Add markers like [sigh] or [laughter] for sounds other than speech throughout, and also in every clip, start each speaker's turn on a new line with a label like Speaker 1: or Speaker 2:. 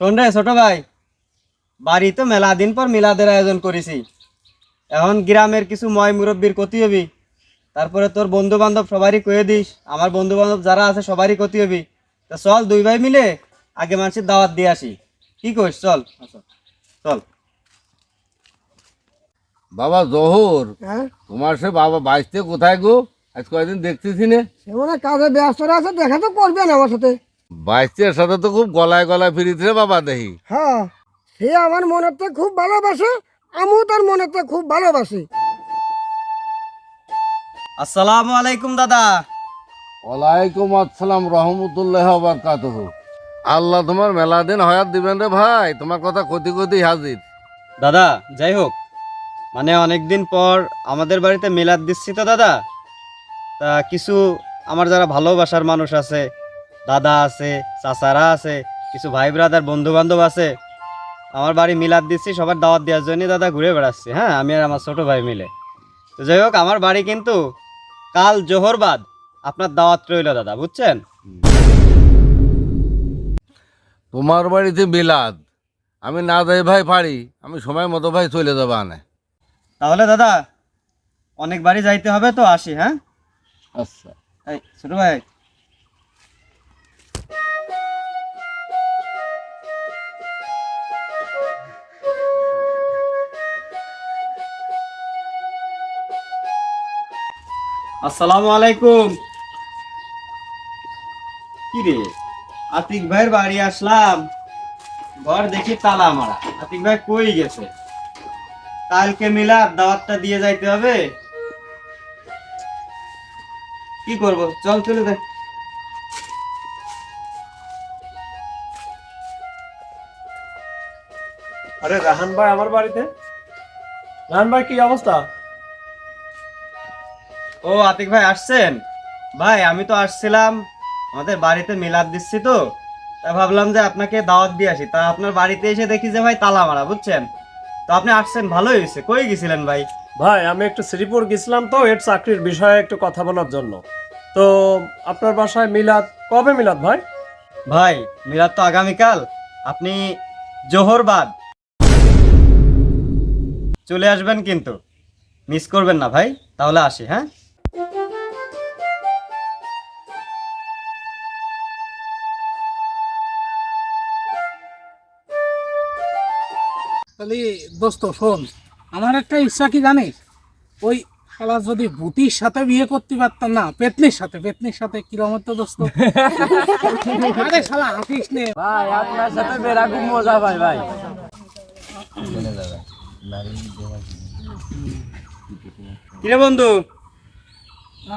Speaker 1: শোন রে ছোট ভাই বাড়ি তো মেলা দিন পর মিলাদের আয়োজন করেছি। এখন গ্রামের কিছু ময় মুরব্বীর ক্ষতি হবি। তারপরে তোর বন্ধু বান্ধব সবারই কয়ে দিস আমার বন্ধু বান্ধব যারা আছে সবারই ক্ষতি হবি। তা চল দুই ভাই মিলে আগে মানুষের দাওয়াত দিয়ে আসি। কি করিস চল। চল।
Speaker 2: বাবা জহর
Speaker 3: হ্যাঁ?
Speaker 2: তোমার সে বাবা বাইশতে কোথায় গো? আজ কয়েকদিন দেখতেছি না।
Speaker 3: সে মনে কাজে ব্যস্ত আছে দেখা তো করবে না আমার সাথে।
Speaker 2: বাইশতের সাথে তো খুব গলায় গলায় ফিরিতে বাবা দেখি।
Speaker 3: হ্যাঁ সে আমার মনেতে খুব ভালোবাসে আমিও তার মনেতে খুব ভালোবাসি।
Speaker 1: আসসালামু আলাইকুম দাদা।
Speaker 2: ওয়ালাইকুম আসসালাম রহমতুল্লাহ আল্লাহ তোমার মেলা দিন হয়াত দিবেন রে ভাই তোমার কথা কতি কতি হাজির।
Speaker 1: দাদা যাই হোক মানে অনেক দিন পর আমাদের বাড়িতে মিলাদ দিচ্ছি তো দাদা। তা কিছু আমার যারা ভালোবাসার মানুষ আছে দাদা আছে চাচারা আছে কিছু ভাই ব্রাদার বন্ধু বান্ধব আছে। আমার বাড়ি মিলাদ দিচ্ছি সবার দাওয়াত দেওয়ার জন্যই দাদা ঘুরে বেড়াচ্ছি হ্যাঁ? আমি আর আমার ছোট ভাই মিলে। তো যাই হোক আমার বাড়ি কিন্তু কাল জোহরবাদ। আপনার দাওয়াত রইল দাদা বুঝছেন?
Speaker 2: তোমার বাড়িতে বিলাদ আমি না যাই ভাই পারি আমি সময় মতো ভাই চলে যাব আনে।
Speaker 1: তাহলে দাদা অনেক বাড়ি যাইতে হবে তো আসি হ্যাঁ?
Speaker 2: আচ্ছা।
Speaker 1: এই ছোট ভাই আসসালামু আলাইকুম। কি রে আতিক ভাইয়ের বাড়ি আসলাম। ঘর দেখি তালা মারা। আতিক ভাই কই গেছে? কালকে মিলা দাওয়াতটা দিয়ে যাইতে হবে। কি করব? চল চলে দেখ
Speaker 4: আরে রাহান ভাই আমার বাড়িতে? রাহান ভাই কি অবস্থা?
Speaker 1: ও আতিক ভাই আসছেন? ভাই আমি তো আসছিলাম। আমাদের বাড়িতে মিলাদ দিচ্ছি তো। তা ভাবলাম যে আপনাকে দাওয়াত দিয়ে আসি। তা আপনার বাড়িতে এসে দেখি যে ভাই তালা মারা বুঝছেন? তো আপনি আসছেন ভালোই হয়েছে। কই গেছিলেন ভাই?
Speaker 4: ভাই আমি একটু শ্রীপুর গেছিলাম তো এর চাকরির বিষয়ে একটু কথা বলার জন্য। তো আপনার বাসায় মিলাদ কবে মিলাদ ভাই?
Speaker 1: ভাই মিলাদ তো আগামীকাল। আপনি জোহরবাদ। চলে আসবেন কিন্তু। মিস করবেন না ভাই তাহলে আসি হ্যাঁ?
Speaker 5: তাহলে দোস্ত শোন আমার একটা ইচ্ছা কি জানিস? ওই শালা যদি বুটির সাথে বিয়ে করতে পারতাম না পেতনির সাথে পেতনির সাথে কিরম হতো দোস্ত? [laughs] আরে শালা হাসিস নে।
Speaker 1: ভাই আপনার সাথে বেড়া খুব মজা ভাই। ভাই কিরে বন্ধু?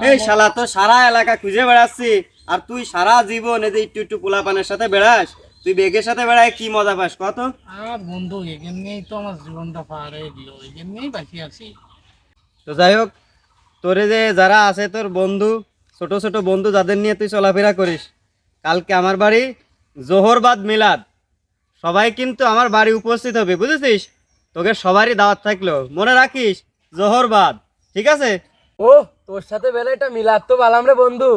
Speaker 1: এই শালা তো সারা এলাকা খুঁজে বেড়াচ্ছি আর তুই সারা জীবন এই যে একটু একটু পোলাপানের সাথে বেড়াস তুই বেগের সাথে বেড়ায় কি মজা পাস কত?
Speaker 5: আর বন্ধু নিয়েই তো আমার জীবনটা পার হয়ে গেল নিয়েই বাকি আছি।
Speaker 1: তো যাই হোক তোরে যে যারা আছে তোর বন্ধু ছোট ছোট বন্ধু যাদের নিয়ে তুই চলাফেরা করিস কালকে আমার বাড়ি জোহরবাদ মিলাদ। সবাই কিন্তু আমার বাড়ি উপস্থিত হবে বুঝেছিস? তোকে সবারই দাওয়াত থাকল। মনে রাখিস জোহরবাদ ঠিক আছে?
Speaker 6: ও তোর সাথে বেলাটা মিলাদ তো বালাম রে বন্ধু।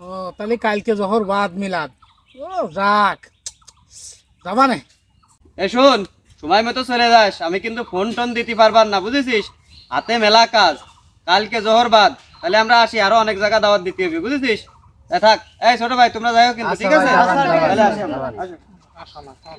Speaker 5: ও তাহলে কালকে জহর বাদ মিলাদ। ও যাক। যাবা না।
Speaker 1: এ শোন সময় মতো চলে যাস আমি কিন্তু ফোন টোন দিতে পারবার না বুঝেছিস? হাতে মেলা কাজ। কালকে জোহরবাদ তাহলে আমরা আসি আরও অনেক জায়গা দাওয়াত দিতে হবে বুঝেছিস? এ থাক এই ছোট ভাই তোমরা যাই হোক কিন্তু ঠিক আছে? তাহলে আসি আমরা। আসো।
Speaker 7: তোমার কি এমন ধার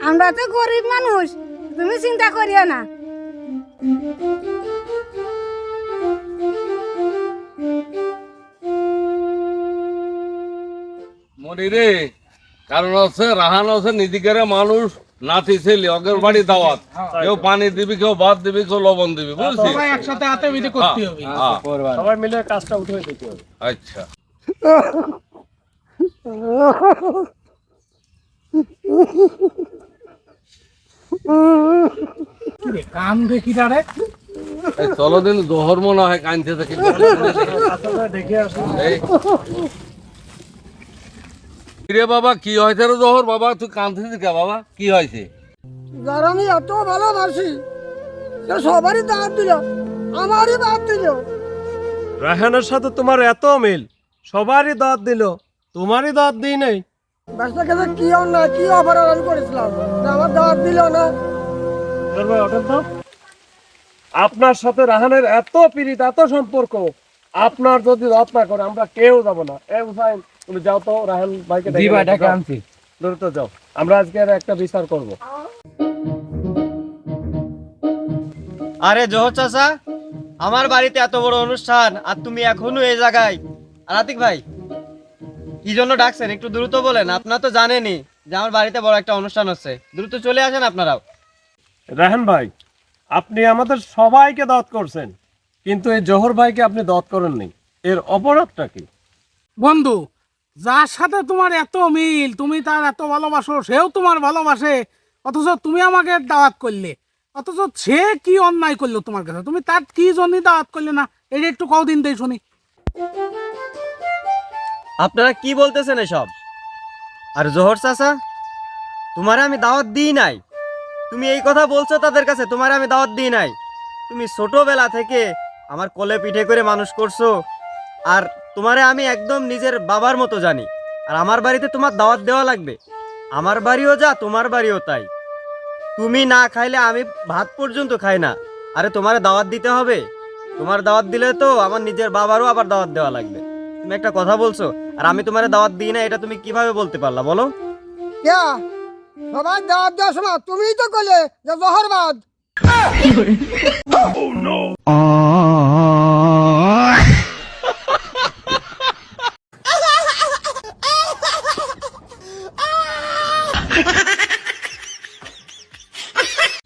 Speaker 3: আমরা
Speaker 7: তো গরিব মানুষ তুমি চিন্তা করিও না।
Speaker 2: মরি রে কারণ হচ্ছে রাহান হচ্ছে নিদিকের মানুষ নাতি ছেলে অগের বাড়ি দাওয়াত। কেউ পানি দিবি কেউ ভাত দিবি কেউ লবণ দিবি বুঝছিস?
Speaker 5: সবাই একসাথে হাতে বিধি করতে হবে।
Speaker 2: হ্যাঁ,
Speaker 4: সবাই মিলে কাজটা উঠে দিতে হবে।
Speaker 5: কি রে, [laughs] কান দেখি রে?
Speaker 2: চলো দিন জোহর মনে হয় কানতে থাকে বাবা কি হয়েছে রে জোহর বাবা তুই কানতেছিস কে বাবা? কি হয়েছে?
Speaker 3: যার আমি এত ভালোবাসি সে সবারই দাঁত দিল আমারই বাদ দিল।
Speaker 4: রাহানের সাথে তোমার এত মিল সবারই দাঁত দিল তোমারই দাঁত দিই নেই।
Speaker 3: ব্যবসা কাছে কি অন্যায় কি অপরাধ আমি করেছিলাম? আমার দাঁত দিল না।
Speaker 4: আপনার সাথে রাহানের এত পিরিত এত সম্পর্ক। আপনার যদি দাঁত না করে আমরা কেউ যাব না। এ হুসাইন তুমি যাও তো রাহান ভাইকে ডেকে যাও।
Speaker 6: আনছি।
Speaker 4: দ্রুত যাও। আমরা আজকে একটা বিচার করব।
Speaker 1: আরে জোহর চাচা আমার বাড়িতে এত বড় অনুষ্ঠান আর তুমি এখনও এই জায়গায়। আর আতিক ভাই কি জন্য ডাকছেন একটু দ্রুত বলেন আপনারা তো জানেনই যে আমার বাড়িতে বড় একটা অনুষ্ঠান হচ্ছে। দ্রুত চলে আসেন আপনারাও।
Speaker 4: রাহান ভাই আপনি আমাদের সবাইকে দাঁত করছেন কিন্তু এই জোহর ভাইকে আপনি দাঁত করেননি। এর অপরাধটা কি?
Speaker 5: বন্ধু যার সাথে তোমার এত মিল তুমি তার এত ভালোবাসো সেও তোমার ভালোবাসে অথচ তুমি আমাকে দাওয়াত করলে অথচ সে কি অন্যায় করল তোমার কাছে? তুমি তার কি জন্য দাওয়াত করলে না? এটা একটু কদিন দেই শুনি।
Speaker 1: আপনারা কি বলতেছেন এসব? আর জোহর চাচা, তোমারে আমি দাওয়াত দিই নাই। তুমি এই কথা বলছো তাদের কাছে, তোমারে আমি দাওয়াত দিই নাই। তুমি ছোটোবেলা থেকে আমার কোলে পিঠে করে মানুষ করছ, আর তোমারে আমি একদম নিজের বাবার মতো জানি। আর আমার বাড়িতে তোমার দাওয়াত দেওয়া লাগবে। আমার বাড়িও যা, তোমার বাড়িও তাই। তুমি না খাইলে আমি ভাত পর্যন্ত খাই না। আরে তোমার দাওয়াত দিতে হবে। তোমার দাওয়াত দিলে তো আমার নিজের বাবারও আবার দাওয়াত দেওয়া লাগবে। তুমি একটা কথা বলছো আর আমি তোমার দাওয়াত দিই না এটা তুমি কীভাবে বলতে পারলা বলো?
Speaker 3: কে সবাই দাঁত দেওয়ার সময় তুমিই তো করলে যে জহরবাদ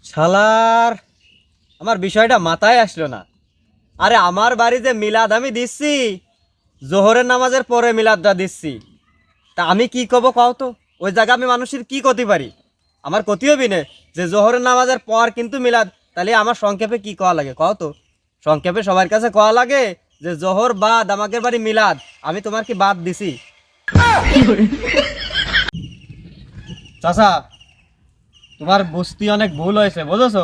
Speaker 1: শালার আমার বিষয়টা মাথায় আসলো না। আরে আমার বাড়িতে মিলাদ আমি দিচ্ছি। জোহরের নামাজের পরে মিলাদটা দিচ্ছি। তা আমি কি কব কও তো? ওই জায়গা আমি মানুষের কি করতে পারি? আমার ক্ষতি হবি না? যে জোহরের নামাজের পর কিন্তু মিলাদ, তাহলে আমার সংক্ষেপে কি কওয়া লাগে? কও তো? সংক্ষেপে সবার কাছে কওয়া লাগে যে জোহর বাদ আমাকে বাড়ি মিলাদ, আমি তোমার কি বাদ দিছি? চাচা, তোমার বস্তি অনেক ভুল হয়েছে, বুঝেছ?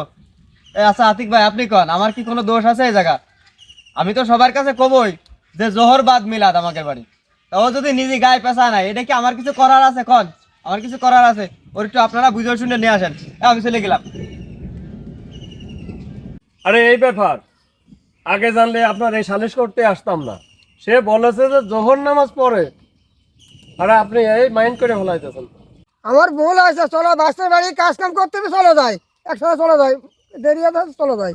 Speaker 1: এ আচ্ছা আতিক ভাই, আপনি কন? আমার কি কোনো দোষ আছে এই জায়গা? আমি তো সবার কাছে কবই। যে জোহর বাদ মিলাদ আমাকে বাড়ি। তাও যদি নিজে গায়ে পেশা নাই এটা কি আমার কিছু করার আছে কন? আমার কিছু করার আছে ওর একটু আপনারা বুঝে শুনে নিয়ে আসেন। আমি চলে গেলাম।
Speaker 4: আরে এই ব্যাপার। আগে জানলে আপনার এই সালিশ করতে আসতাম না। সে বলেছে যে জোহর নামাজ পড়ে। আরে আপনি এই মাইন্ড করে ফেলাইতেছেন।
Speaker 3: আমার ভুল আছে চলো বাসের বাড়ি কাজ কাম করতে চলো যাই। একসাথে চলো যাই দেরি আছে চলো যাই।